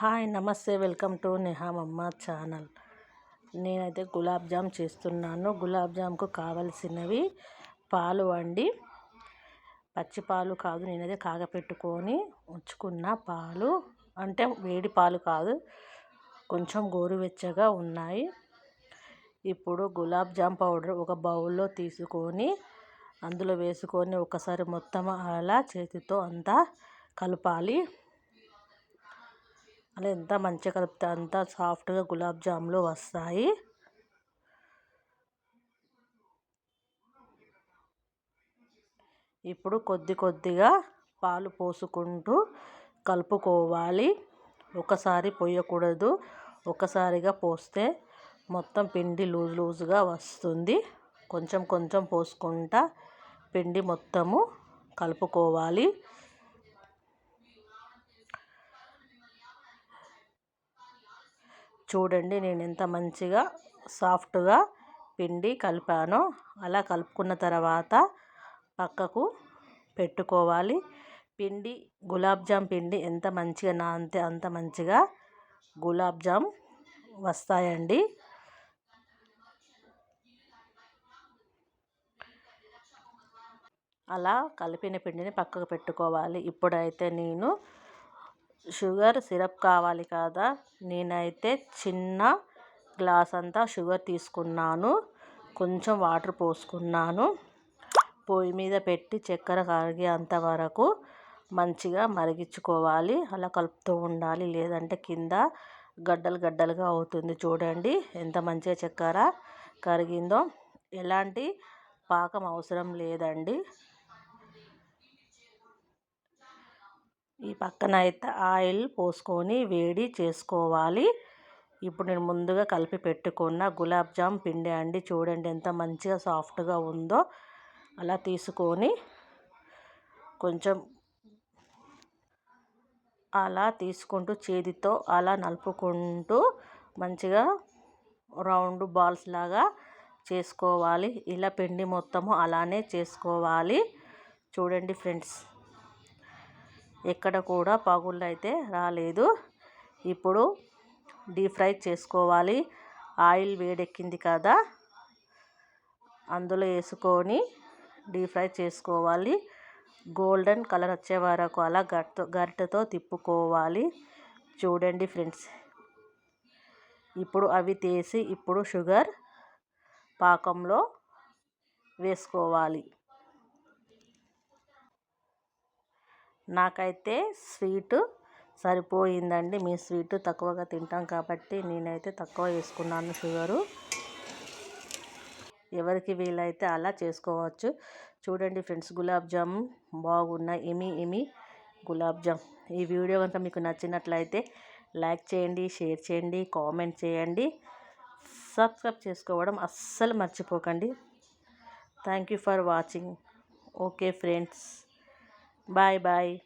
Hi నమస్తే welcome to నెహామమ్మ channel. నేనైతే గులాబ్ జామ్ చేస్తున్నాను. గులాబ్ జామ్కు కావలసినవి పాలు వండి పచ్చి పాలు కాదు నేనైతే కాగపెట్టుకొని ఉంచుకున్న పాలు. అంటే వేడి పాలు కాదు కొంచెం గోరువెచ్చగా ఉన్నాయి. ఇప్పుడు గులాబ్ జామ్ పౌడర్ ఒక బౌల్లో తీసుకొని అందులో వేసుకొని ఒకసారి మొత్తం అలా చేతితో అంతా కలపాలి. అలా ఎంత మంచిగా కలిపితే అంత సాఫ్ట్గా గులాబ్ జాములు వస్తాయి. ఇప్పుడు కొద్ది కొద్దిగా పాలు పోసుకుంటూ కలుపుకోవాలి. ఒకసారి పోయకూడదు. ఒకసారిగా పోస్తే మొత్తం పిండి లూజ్ లూజ్గా వస్తుంది. కొంచెం కొంచెం పోసుకుంటా పిండి మొత్తము కలుపుకోవాలి. చూడండి నేను ఎంత మంచిగా సాఫ్ట్గా పిండి కలిపానో అలా కలుపుకున్న తర్వాత పక్కకు పెట్టుకోవాలి. పిండి గులాబ్ జామ్ పిండి ఎంత మంచిగా నానితే అంత మంచిగా గులాబ్ జామ్ వస్తాయండి. అలా కలిపిన పిండిని పక్కకు పెట్టుకోవాలి. ఇప్పుడైతే నేను షుగర్ సిరప్ కావాలి కదా. నేనైతే చిన్న గ్లాస్ అంతా షుగర్ తీసుకున్నాను. కొంచెం వాటర్ పోసుకున్నాను. పొయ్యి మీద పెట్టి చక్కెర కరిగేంత వరకు మంచిగా మరిగించుకోవాలి. అలా కలుపుతూ ఉండాలి. లేదంటే కింద గడ్డలు గడ్డలుగా అవుతుంది చూడండి. ఎంత మంచిగా చక్కెర కరిగిందో. ఎలాంటి పాకం అవసరం లేదండి. ఈ పక్కన అయితే ఆయిల్ పోసుకొని వేడి చేసుకోవాలి. ఇప్పుడు నేను ముందుగా కలిపి పెట్టుకున్న గులాబ్ జామ్ పిండి అండి. చూడండి ఎంత మంచిగా సాఫ్ట్గా ఉందో. అలా తీసుకొని కొంచెం అలా తీసుకుంటూ చేతితో అలా నలుపుకుంటూ మంచిగా రౌండ్ బాల్స్ లాగా చేసుకోవాలి. ఇలా పిండి మొత్తము అలానే చేసుకోవాలి. చూడండి ఫ్రెండ్స్. ఎక్కడ కూడా పగుళ్ళు అయితే రాలేదు. ఇప్పుడు డీప్ ఫ్రై చేసుకోవాలి. ఆయిల్ వేడెక్కింది కదా అందులో వేసుకొని డీప్ ఫ్రై చేసుకోవాలి. గోల్డెన్ కలర్ వచ్చే వరకు అలా గట్టు గరిటెతో తిప్పుకోవాలి. చూడండి ఫ్రెండ్స్. ఇప్పుడు అవి తీసి ఇప్పుడు షుగర్ పాకంలో వేసుకోవాలి. నాకైతే స్వీటు సరిపోయిందండి. మీ స్వీట్ తక్కువగా తింటాం కాబట్టి నేనైతే తక్కువ వేసుకున్నాను షుగరు. ఎవరికి వీలైతే అలా చేసుకోవచ్చు. చూడండి ఫ్రెండ్స్ గులాబ్ జామ్ బాగున్నాయి ఇమి ఇమి గులాబ్ జామ్. ఈ వీడియో కనుక మీకు నచ్చినట్లయితే లైక్ చేయండి షేర్ చేయండి కామెంట్ చేయండి. సబ్స్క్రైబ్ చేసుకోవడం అస్సలు మర్చిపోకండి. Thank you for watching. Okay friends. Bye bye.